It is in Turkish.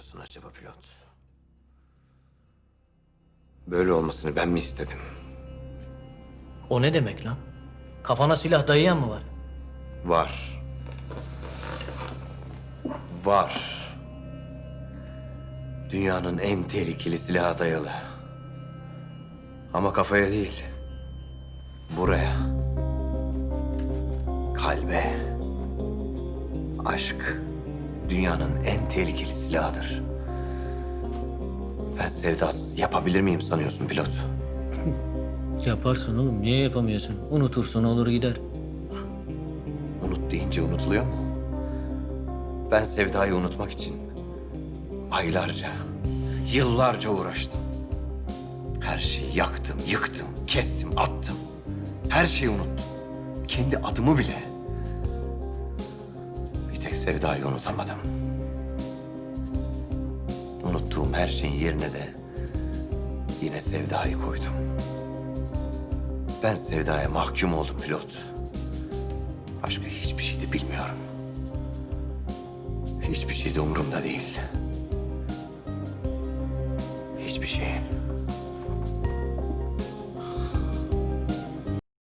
düşünüyorsun acaba pilot? Böyle olmasını ben mi istedim? O ne demek lan? Kafana silah dayayan mı var? Var. Var. Dünyanın en tehlikeli silahı dayalı. Ama kafaya değil. Buraya. Kalbe. Aşk. Dünyanın en tehlikeli silahıdır. Ben sevdasız yapabilir miyim sanıyorsun pilot? Yaparsın oğlum. Niye yapamıyorsun? Unutursun olur gider. Unut deyince unutuluyor mu? Ben sevdayı unutmak için aylarca, yıllarca uğraştım. Her şeyi yaktım, yıktım, kestim, attım. Her şeyi unuttum. Kendi adımı bile. Tek sevdayı unutamadım. Unuttuğum her şeyin yerine de yine sevdayı koydum. Ben sevdaya mahkum oldum pilot. Başka hiçbir şey de bilmiyorum. Hiçbir şey de umurumda değil.